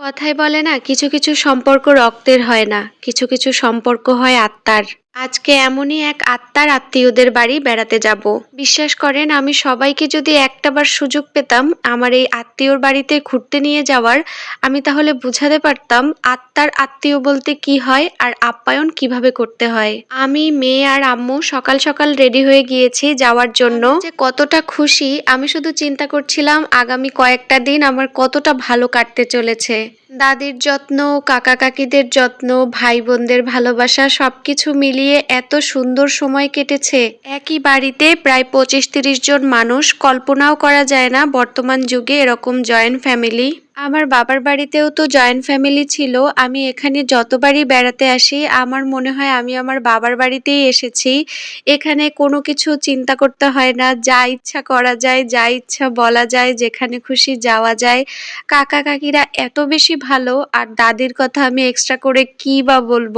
কথায় বলে না কিছু কিছু সম্পর্ক রক্তের হয় না কিছু কিছু সম্পর্ক হয় আত্মার। আজকে এমনই এক আত্মার আত্মীয়দের বাড়ি বেড়াতে যাব। বিশ্বাস করেন, আমি সবাইকে যদি একটাবার সুযোগ পেতাম আমার এই আত্মীয়র বাড়িতে ঘুরতে নিয়ে যাওয়ার, আমি তাহলে বুঝাতে পারতাম আত্মার আত্মীয় বলতে কি হয় আর আপ্যায়ন কীভাবে করতে হয়। আমি, মেয়ে আর আম্মু সকাল সকাল রেডি হয়ে গিয়েছি যাওয়ার জন্য। যে কতটা খুশি, আমি শুধু চিন্তা করছিলাম আগামী কয়েকটা দিন আমার কতটা ভালো কাটতে চলেছে। দাদির যত্ন কাকা কাকিদের যত্ন ভাই বোনদের ভালোবাসা সবকিছু মিলিয়ে এত সুন্দর সময় কেটেছে। একই বাড়িতে প্রায় পঁচিশ তিরিশ জন মানুষ, কল্পনাও করা যায় না বর্তমান যুগে এরকম জয়েন্ট ফ্যামিলি। আমার বাবার বাড়িতেও তো জয়েন্ট ফ্যামিলি ছিল। আমি এখানে যতবারই বেড়াতে আসি, আমার মনে হয় আমি আমার বাবার বাড়িতেই এসেছি। এখানে কোনো কিছু চিন্তা করতে হয় না। যা ইচ্ছা করা যায়, যা ইচ্ছা বলা যায়, যেখানে খুশি যাওয়া যায়। কাকা কাকিরা এত বেশি ভালো, আর দাদির কথা আমি এক্সট্রা করে কি বা বলব?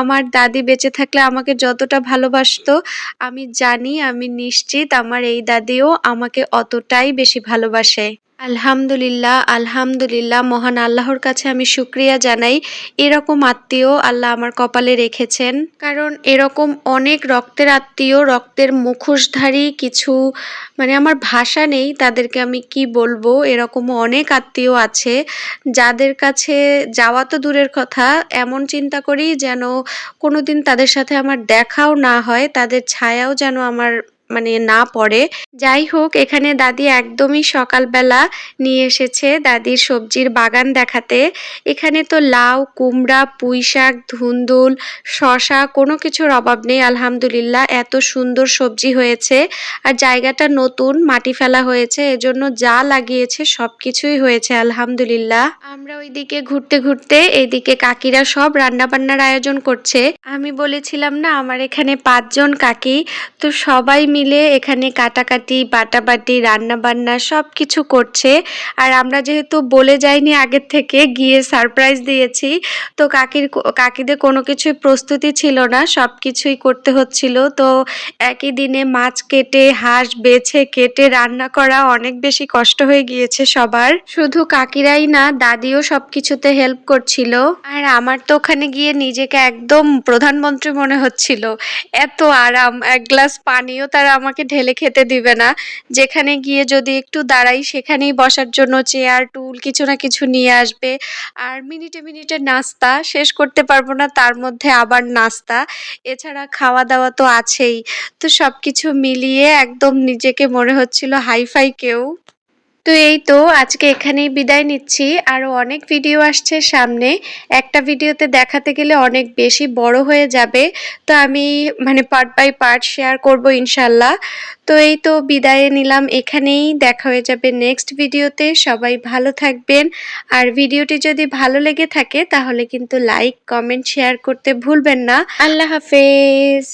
আমার দাদি বেঁচে থাকলে আমাকে যতটা ভালোবাসতো, আমি জানি, আমি নিশ্চিত আমার এই দাদিও আমাকে অতটাই বেশি ভালোবাসে। আলহামদুলিল্লাহ আলহামদুলিল্লাহ, মহান আল্লাহর কাছে আমি শুক্রিয়া জানাই। এরকম আত্মীয় আল্লাহ আমার কপালে রেখেছেন। কারণ এরকম অনেক রক্তের আত্মীয়, রক্তের মুখোশধারী কিছু মানে আমার ভাষা নেই, তাদেরকে আমি কি বলব? এরকম অনেক আত্মীয় আছে। যাদের কাছে যাওয়া তো দূরের কথা, এমন চিন্তা করি যেন কোনোদিন তাদের সাথে আমার দেখাও না হয়, তাদের ছায়াও যেন আমার মানে না পড়ে। যাই হোক, এখানে দাদি একদমই সকালবেলা নিয়ে এসেছে দাদির সবজির বাগান দেখাতে। এখানে তো লাউ, কুমড়া পুঁই শাক ধুন্দুল শশা কোনো কিছুর অভাব নেই, আলহামদুলিল্লাহ। এত সুন্দর সবজি হয়েছে আর জায়গাটা নতুন, মাটি ফেলা হয়েছে, এজন্য যা লাগিয়েছে সব কিছুই হয়েছে, আলহামদুলিল্লাহ। আমরা ওইদিকে ঘুরতে ঘুরতে এইদিকে কাকিরা সব রান্না বান্নার আয়োজন করছে। আমি বলেছিলাম না, আমার এখানে পাঁচজন কাকি, তো সবাই এখানে কাটাকাটি, বাটাবাটি রান্না বান্না সব কিছু করছে। আর আমরা যেহেতু বলে যাইনি আগের থেকে, গিয়ে সারপ্রাইজ দিয়েছি। তো কাকির কাকিদের কোনো কিছুই প্রস্তুতি ছিল না সব কিছুই করতে হচ্ছিল। তো একই দিনে মাছ কেটে, হাঁস বেছে, কেটে রান্না করা অনেক বেশি কষ্ট হয়ে গিয়েছে সবার। শুধু কাকিরাই না, দাদিও সব কিছুতে হেল্প করছিল। আর আমার তো ওখানে গিয়ে নিজেকে একদম প্রধানমন্ত্রী মনে হচ্ছিল। এত আরাম, এক গ্লাস পানিও তারা আমাকে ঢেলে খেতে দিবে না। যেখানে গিয়ে যদি একটু দাঁড়াই, সেখানেই বসার জন্য চেয়ার টুল কিছু না কিছু নিয়ে আসবে। আর মিনিটে মিনিটে নাস্তা শেষ করতে পারব না, তার মধ্যে আবার নাস্তা। এছাড়া খাওয়া দাওয়া তো আছেই। তো সব কিছু মিলিয়ে একদম নিজেকে মনে হচ্ছিল হাইফাই কেউ। তো এই তো, আজকে এখানেই বিদায় নিচ্ছি। আরও অনেক ভিডিও আসছে সামনে। একটা ভিডিওতে দেখাতে গেলে অনেক বেশি বড় হয়ে যাবে। তো আমি মানে পার্ট বাই পার্ট শেয়ার করব ইনশাল্লাহ। তো এই তো, বিদায় নিলাম। এখানেই দেখা হয়ে যাবে নেক্সট ভিডিওতে সবাই ভালো থাকবেন। আর ভিডিওটি যদি ভালো লেগে থাকে, তাহলে কিন্তু লাইক কমেন্ট শেয়ার করতে ভুলবেন না। আল্লাহ হাফেজ।